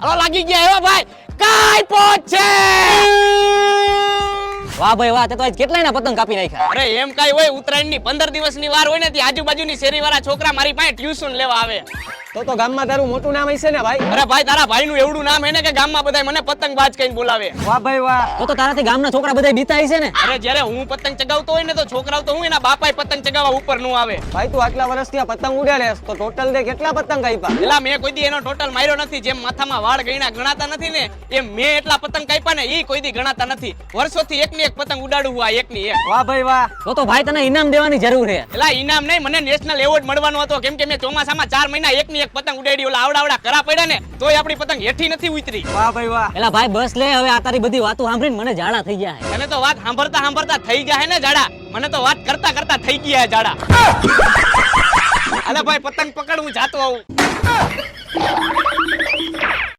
Hello લાગી ગયા એવા ભાઈ. કાઈ પહોંચે વાહ ભાઈ વાહ, તે તો આજ કેટલાયના પતંગ કાપી નાખ્યા? અરે, એમ કાઈ હોય ઉત્તરાયણની પંદર દિવસની વાર હોય ને તે આજુબાજુની શેરી વાળા છોકરા મારી પાસે ટ્યુશન લેવા આવે. તો તો ગામમાં તારું મોટું નામ હશે ને ભાઈ? અરે ભાઈ તારા ભાઈનું એવડું નામ હે ને કે ગામમાં બધા મને પતંગ બાજ કહીને બોલાવે? વાહ ભાઈ વાહ. તો તો તારાથી ગામના છોકરા બધા બીતા હશે ને? અરે જ્યારે હું પતંગ ચગાવતો હોય ને તો છોકરાઓ તો હું એના બાપાએ પતંગ ચગાવવા ઉપરનું આવે. ભાઈ તું આટલા વર્ષથી આ પતંગ ઉડાડે તો ટોટલ દે કેટલા પતંગ કાપ્યા એલા મેં કોઈ દી એનો ટોટલ માર્યો નથી જેમ માથામાં વાળ ગણ્યા ગણાતા નથી ને એમ મેં એટલા પતંગ કાપ્યા ને ઈ કોઈ દી ગણાતા નથી. વર્ષોથી એકની એક પતંગ ઉડાડું હું આ એકની એક વાહ ભાઈ વાહ. તો તો ભાઈ તને ઇનામ દેવાની જરૂર છે એલા ઇનામ નહીં મને નેશનલ એવોર્ડ મળવાનો હતો કેમ કે મેં ચોમાસામાં ચાર મહિના એક પતંગ ઉડાડી ઓલા આવડાવડા કરા પડ્યા ને તોય આપણી પતંગ હેઠી નથી ઉતરી. વાહ ભાઈ વાહ. એલા ભાઈ બસ લે હવે આ તારી બધી વાતો સાંભળીને મને ઝાડા થઈ ગયા છે તને તો વાત સાંભળતા સાંભળતા થઈ જાય ને જાડા મને તો વાત કરતા કરતા થઈ ગયા જાડા અલે ભાઈ પતંગ પકડ હું જાતો આવું.